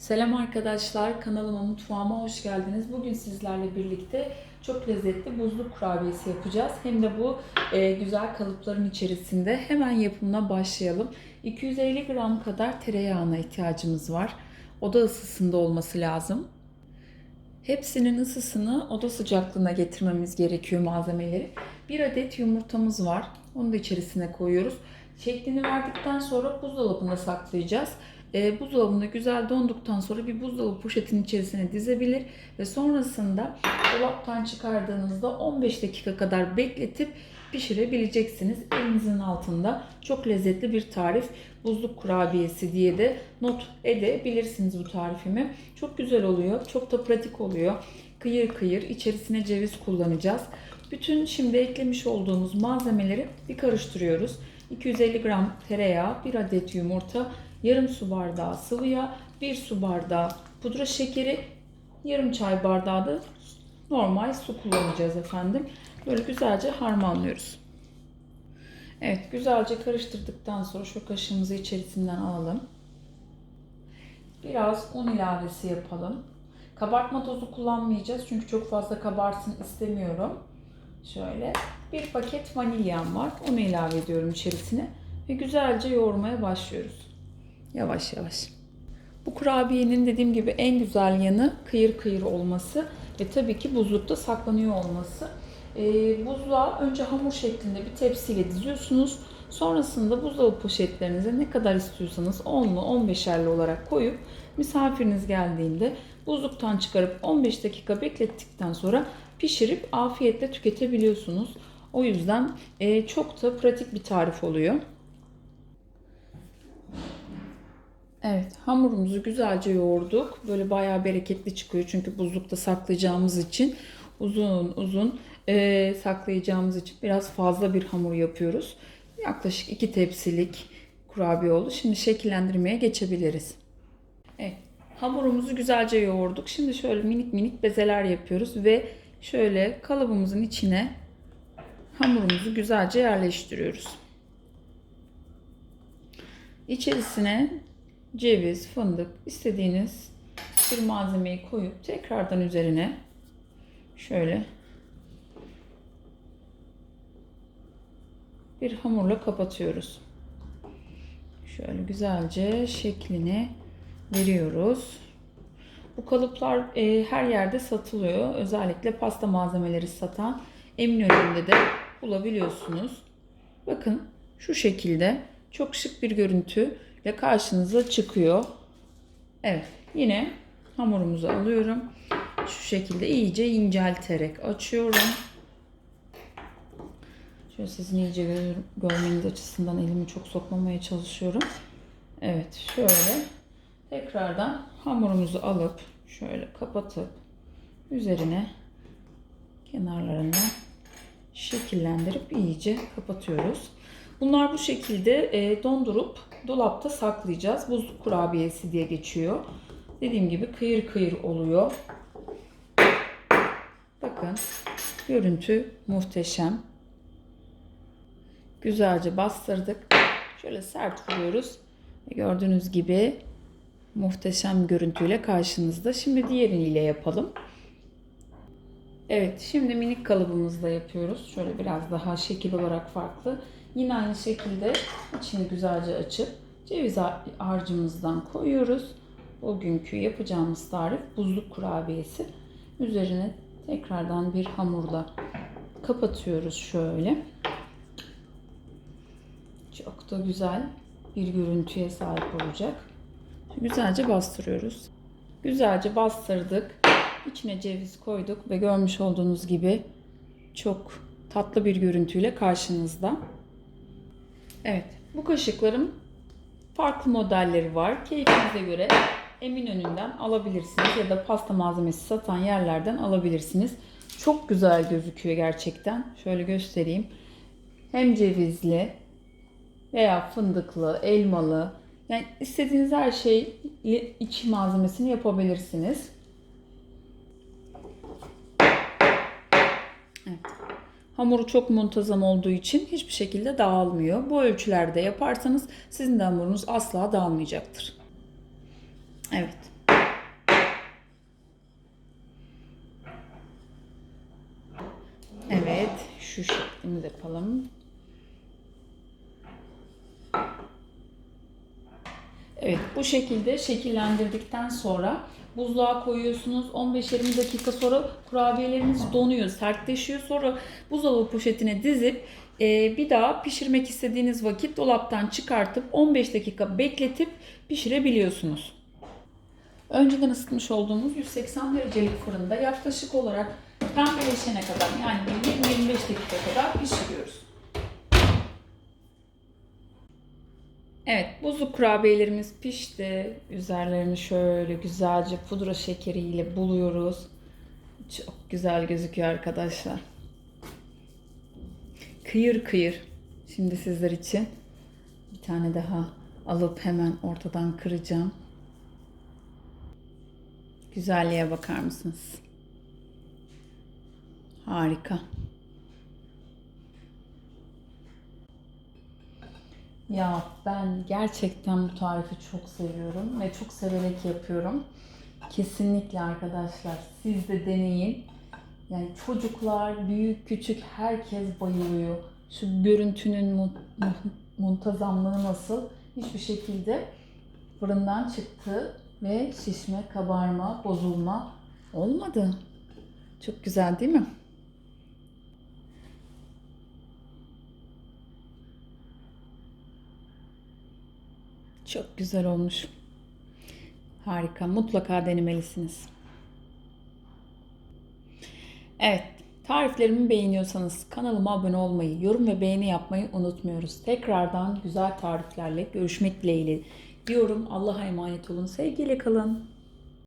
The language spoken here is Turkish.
Selam arkadaşlar, kanalıma mutfağıma hoş geldiniz. Bugün sizlerle birlikte çok lezzetli buzlu kurabiyesi yapacağız. Hem de bu e, güzel kalıpların içerisinde hemen yapımına başlayalım. 250 gram kadar tereyağına ihtiyacımız var. Oda ısısında olması lazım. Hepsinin ısısını oda sıcaklığına getirmemiz gerekiyor malzemeleri. Bir adet yumurtamız var. Onu da içerisine koyuyoruz. Şeklini verdikten sonra buzdolabında saklayacağız. E, buzdolabında güzel donduktan sonra bir buzdolabı poşetinin içerisine dizebilir ve sonrasında dolaptan çıkardığınızda 15 dakika kadar bekletip pişirebileceksiniz. Elinizin altında çok lezzetli bir tarif. Buzluk kurabiyesi diye de not edebilirsiniz bu tarifimi. Çok güzel oluyor. Çok da pratik oluyor. Kıyır kıyır içerisine ceviz kullanacağız. Bütün şimdi eklemiş olduğumuz malzemeleri bir karıştırıyoruz. 250 gram tereyağı, 1 adet yumurta, yarım su bardağı sıvı yağ, 1 su bardağı pudra şekeri, yarım çay bardağı da normal su kullanacağız efendim. Böyle güzelce harmanlıyoruz. Evet güzelce karıştırdıktan sonra şu kaşığımızı içerisinden alalım. Biraz un ilavesi yapalım. Kabartma tozu kullanmayacağız çünkü çok fazla kabarsın istemiyorum. Şöyle bir paket vanilyam var. Onu ilave ediyorum içerisine ve güzelce yoğurmaya başlıyoruz. Yavaş yavaş. Bu kurabiyenin dediğim gibi en güzel yanı kıyır kıyır olması ve tabii ki buzlukta saklanıyor olması. Ee, buzluğa önce hamur şeklinde bir tepsiyle diziyorsunuz. Sonrasında buzdolabı poşetlerinize ne kadar istiyorsanız 10'lu 15'erli olarak koyup misafiriniz geldiğinde buzluktan çıkarıp 15 dakika beklettikten sonra pişirip afiyetle tüketebiliyorsunuz. O yüzden e, çok da pratik bir tarif oluyor. Evet, hamurumuzu güzelce yoğurduk. Böyle bayağı bereketli çıkıyor çünkü buzlukta saklayacağımız için uzun uzun e, saklayacağımız için biraz fazla bir hamur yapıyoruz. Yaklaşık iki tepsilik kurabiye oldu. Şimdi şekillendirmeye geçebiliriz. Evet, hamurumuzu güzelce yoğurduk. Şimdi şöyle minik minik bezeler yapıyoruz ve şöyle kalıbımızın içine hamurumuzu güzelce yerleştiriyoruz. İçerisine ceviz, fındık istediğiniz bir malzemeyi koyup tekrardan üzerine şöyle bir hamurla kapatıyoruz. Şöyle güzelce şeklini veriyoruz. Bu kalıplar e, her yerde satılıyor. Özellikle pasta malzemeleri satan Eminönü'nde de bulabiliyorsunuz. Bakın şu şekilde çok şık bir görüntü ile karşınıza çıkıyor. Evet yine hamurumuzu alıyorum. Şu şekilde iyice incelterek açıyorum. Şöyle sizin iyice gör, görmeniz açısından elimi çok sokmamaya çalışıyorum. Evet şöyle tekrardan hamurumuzu alıp şöyle kapatıp üzerine kenarlarından şekillendirip iyice kapatıyoruz. Bunlar bu şekilde e, dondurup dolapta saklayacağız. Buzluk kurabiyesi diye geçiyor. Dediğim gibi kıyır kıyır oluyor. Bakın görüntü muhteşem. Güzelce bastırdık. Şöyle sert vuruyoruz. Gördüğünüz gibi muhteşem görüntüyle karşınızda. Şimdi diğeriyle yapalım. Evet, şimdi minik kalıbımızla yapıyoruz. Şöyle biraz daha şekil olarak farklı. Yine aynı şekilde içini güzelce açıp ceviz harcımızdan koyuyoruz. Bugünkü yapacağımız tarif buzluk kurabiyesi. Üzerine tekrardan bir hamurla kapatıyoruz şöyle. Çok da güzel bir görüntüye sahip olacak. Güzelce bastırıyoruz. Güzelce bastırdık. İçine ceviz koyduk ve görmüş olduğunuz gibi çok tatlı bir görüntüyle karşınızda. Evet, bu kaşıkların farklı modelleri var. Keyfinize göre Eminönü'nden alabilirsiniz ya da pasta malzemesi satan yerlerden alabilirsiniz. Çok güzel gözüküyor gerçekten. Şöyle göstereyim. Hem cevizli veya fındıklı, elmalı yani istediğiniz her şey iç malzemesini yapabilirsiniz. Hamuru çok muntazam olduğu için hiçbir şekilde dağılmıyor. Bu ölçülerde yaparsanız sizin de hamurunuz asla dağılmayacaktır. Evet. Evet, şu şeklinde yapalım. Evet bu şekilde şekillendirdikten sonra buzluğa koyuyorsunuz. 15-20 dakika sonra kurabiyeleriniz donuyor, sertleşiyor. Sonra buzdolabı poşetine dizip e, bir daha pişirmek istediğiniz vakit dolaptan çıkartıp 15 dakika bekletip pişirebiliyorsunuz. Önceden ısıtmış olduğumuz 180 derecelik fırında yaklaşık olarak pembeleşene kadar yani 20-25 dakika kadar pişiriyoruz. Evet, buzlu kurabiyelerimiz pişti. Üzerlerini şöyle güzelce pudra şekeriyle buluyoruz. Çok güzel gözüküyor arkadaşlar. Kıyır kıyır. Şimdi sizler için bir tane daha alıp hemen ortadan kıracağım. Güzelliğe bakar mısınız? Harika. Ya ben gerçekten bu tarifi çok seviyorum ve çok severek yapıyorum. Kesinlikle arkadaşlar siz de deneyin. Yani çocuklar, büyük, küçük herkes bayılıyor. Şu görüntünün mu- mu- muntazamlığı nasıl? Hiçbir şekilde fırından çıktı ve şişme, kabarma, bozulma olmadı. Çok güzel değil mi? Çok güzel olmuş. Harika. Mutlaka denemelisiniz. Evet. Tariflerimi beğeniyorsanız kanalıma abone olmayı, yorum ve beğeni yapmayı unutmuyoruz. Tekrardan güzel tariflerle görüşmek dileğiyle diyorum. Allah'a emanet olun. Sevgiyle kalın.